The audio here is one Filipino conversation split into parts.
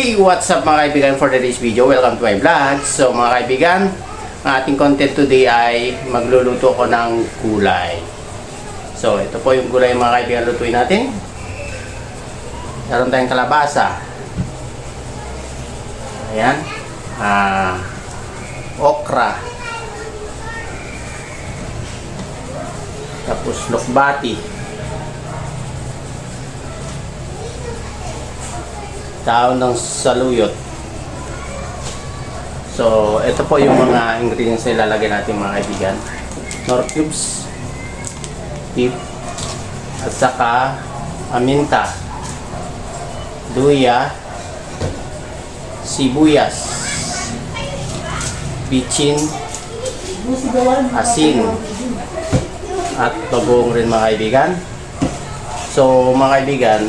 Hey, what's up mga kaibigan for today's video? Welcome to my vlog. So mga kaibigan, ang ating content today ay magluluto ko ng gulay. So ito po yung gulay mga kaibigan lutuin natin. Meron tayong kalabasa. Ayan. Ah, okra. Tapos lokbati. Taon ng saluyot. So, ito po yung mga ingredients na ilalagay natin mga kaibigan. Nor cubes, beef, at saka aminta, luya, sibuyas, bitchin, asin, at bagoong rin mga kaibigan. So, mga kaibigan,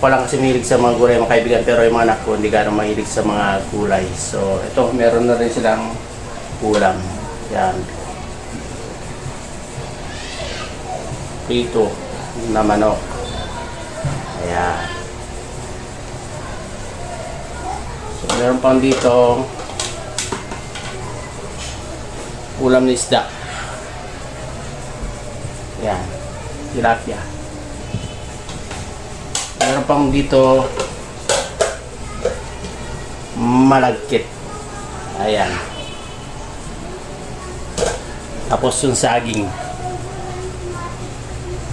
ako lang sa mga gulay mga kaibigan pero yung mga anak ko hindi gano'ng mahilig sa mga gulay. So ito meron na rin silang ulam. Yan. Prito na manok. Ayan. So meron pang dito ulam na isda. Yan. Tilapia. Meron pang dito malagkit. Ayan. Tapos yung saging.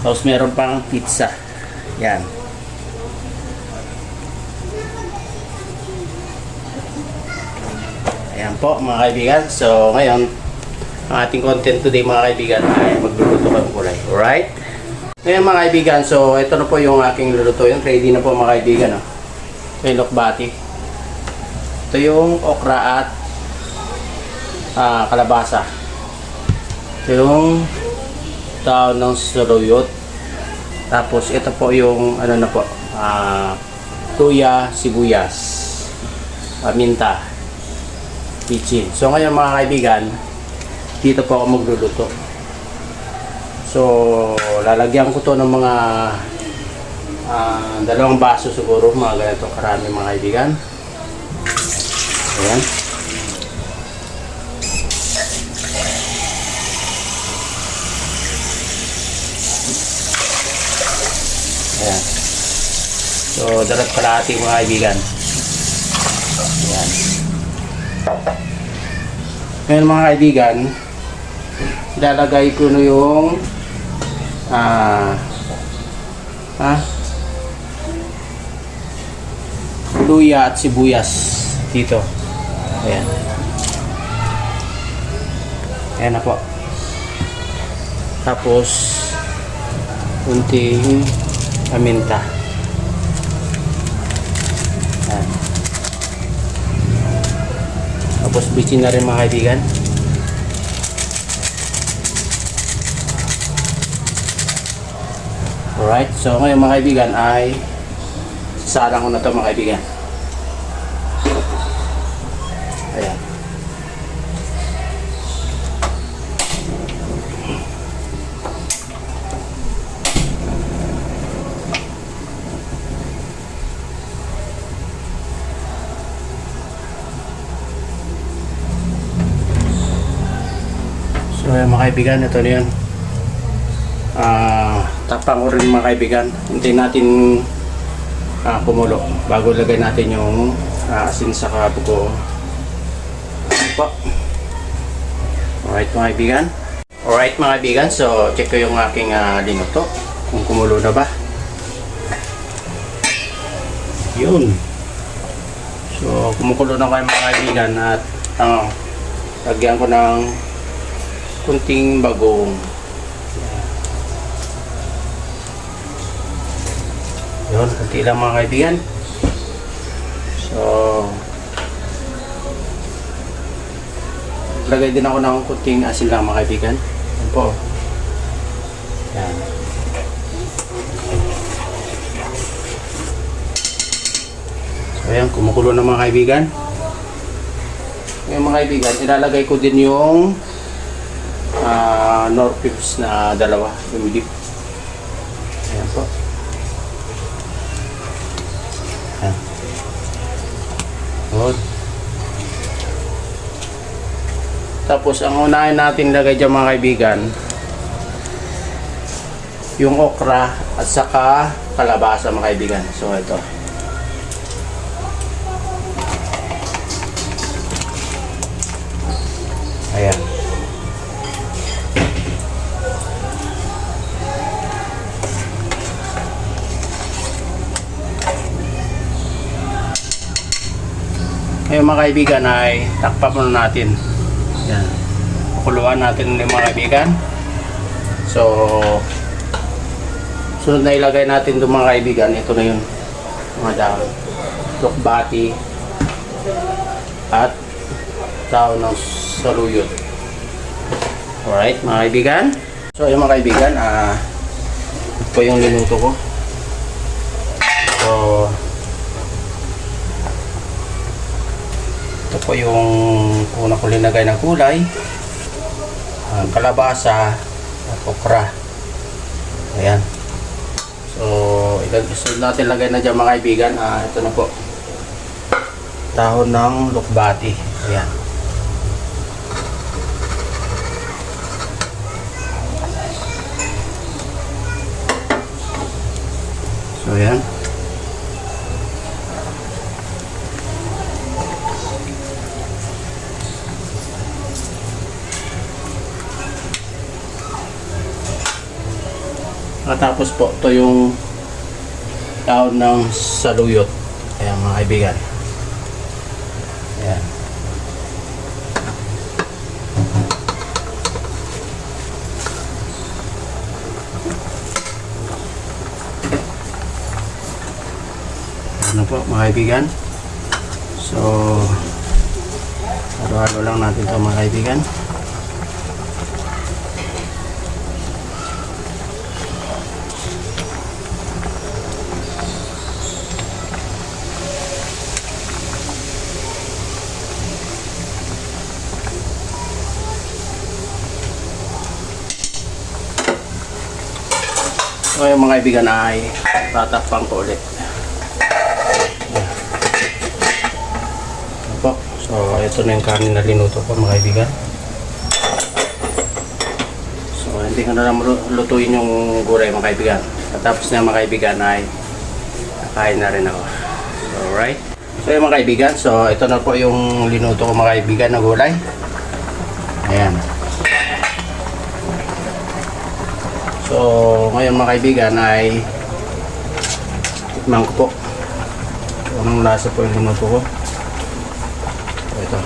Tapos meron pang pizza. Yan. Ayan po mga kaibigan. So ngayon, ang ating content today mga kaibigan ay magluluto ng gulay. Alright? Ngayon mga kaibigan, so ito na po yung aking lulutuin. Ready na po mga kaibigan. Oh. Yung lokbati. Ito yung okra at ah, kalabasa. Ito yung taon ng suruyot. Tapos ito po yung ano na po, ah, tuya, sibuyas, paminta, pitchin. So ngayon mga kaibigan, dito po ako magluluto. So, lalagyan ko to ng mga ah, dalawang baso siguro, mga ganito karami mga kaibigan. Ayan. Ayan. So, dalat kalahati mga kaibigan. Ayan. Ngayon mga kaibigan, ilalagay ko na yung ah ha? Luya at sibuyas dito. Ayan. Ayan na po. Tapos kunting paminta. Ayan. Tapos bitin na rin mga kaibigan Alright, so ngayon mga kaibigan ay sasalang ko na to mga kaibigan. Ayan. So mga kaibigan, ito na yun. Ah, tapang ko rin mga kaibigan. Hintayin natin ah, kumulo bago lagay natin yung ah, asin sa kabuko. Po. Alright mga kaibigan. Alright mga kaibigan, so check ko yung aking ah, linuto. Kung kumulo na ba. Yun. So kumukulo na kayo mga kaibigan at ano, lagyan ko ng kunting bagong Yun, kunti lang mga kaibigan. So, lagay din ako ng kunting asin lang mga kaibigan. Yan po. Yan. So, ayan, kumukulo na mga kaibigan. Ngayon mga kaibigan, ilalagay ko din yung ah nor cubes na dalawa, yung dip. Ayan po. Ayan. Tapos ang unahin natin lagay dyan mga kaibigan, yung okra at saka kalabasa mga kaibigan. So ito. Ayan. Ngayon mga kaibigan ay takpa muna natin. Yan. Pakuluan natin yung mga kaibigan. So, sunod na ilagay natin itong mga kaibigan. Ito na yun. Mga dahon. Tukbati. At tao ng saluyot. Alright, mga kaibigan. So, yung mga kaibigan, ah, ito po yung linuto ko. So, ito po yung una ko linagay ng kulay. Ang kalabasa at okra. Ayan. So, ilag- sunod natin lagay na dyan mga kaibigan. Ah, ito na po. Tahon ng lukbati. Ayan. So, ayan. Matapos po, ito yung taon ng saluyot. Ayan mga kaibigan. Ayan. Ano po mga kaibigan? So, halo-halo lang natin ito mga kaibigan. So, yung mga kaibigan ay tatakpang ko ulit. So, ito na yung kanin na linuto ko mga kaibigan. So, hindi ko na lang lu- lutuin yung gulay mga kaibigan. Tapos na mga kaibigan ay nakain na rin ako. Alright. So, yung mga kaibigan, so ito na po yung linuto ko mga kaibigan na gulay. Ayan. So, ngayon mga kaibigan ay tikman ko po. Anong lasa po yung linuto ko. Ito.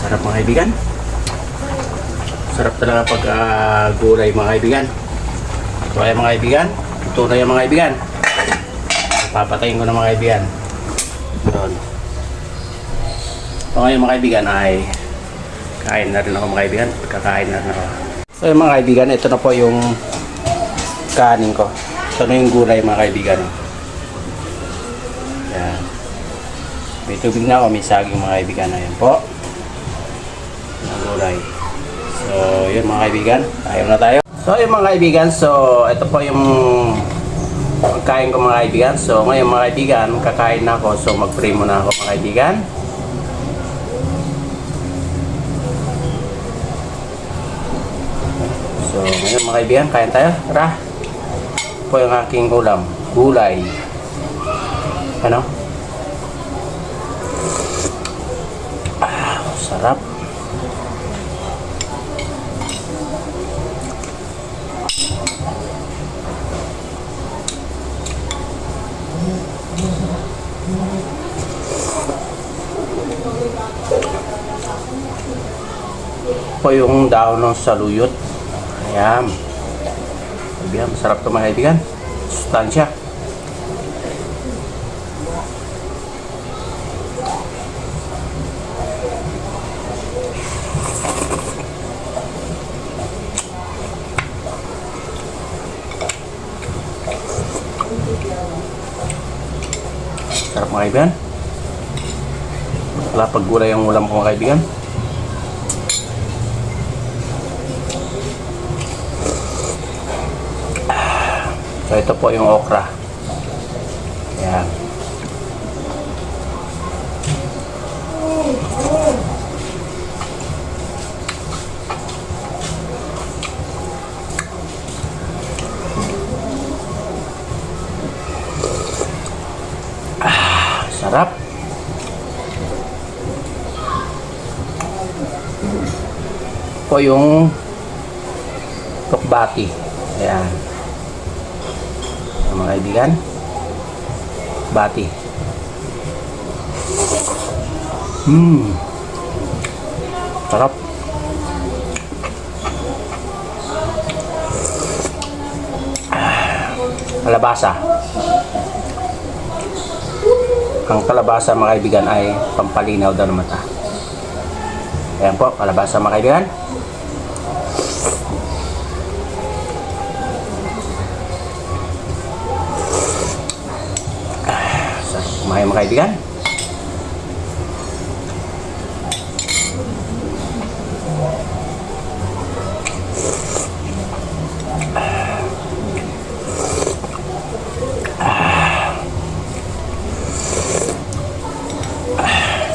Sarap mga kaibigan. Sarap talaga pag ah, gulay mga kaibigan. So, ayan mga kaibigan. Ito na yung mga kaibigan. Papatayin ko na mga kaibigan. Yun. So mga kaibigan ay kain na rin ako mga kaibigan. Kakain na rin ako. So yung mga kaibigan, ito na po yung kanin ko. Ito na yung gulay mga kaibigan. Yan. May tubig na ako, may saging mga kaibigan. Ayan po. Ang gulay. So yun mga kaibigan, ayaw na tayo. So yun mga kaibigan, so ito po yung pagkain ko mga kaibigan. So ngayon mga kaibigan, kakain na ako. So mag-pray muna ako mga kaibigan. So, ngayon mga kaibigan, kain tayo. Tara. Ito yung aking ulam. Gulay. Ano? Ah, sarap. Po yung daon ng saluyot. Ayan. Kaibigan, masarap ito mga kaibigan. Sustansya. Sarap mga kaibigan. Pag gulay ang ulam ko mga kaibigan. So ito po yung okra. Ayan. Ah, sarap. Po yung tukbati. Ayan. Mga kaibigan. Bati. Hmm. Sarap. Kalabasa. Ang kalabasa mga kaibigan ay pampalinaw daw ng mata. Ayan po, kalabasa mga kaibigan. Sarap kumain mga kaibigan.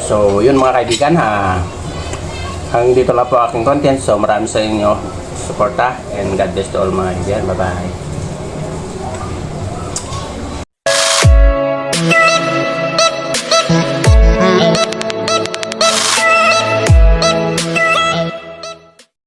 So, yun mga kaibigan ha. Hanggang dito lang po aking content. So, marami sa inyo suporta and God bless to all mga kaibigan. Bye-bye.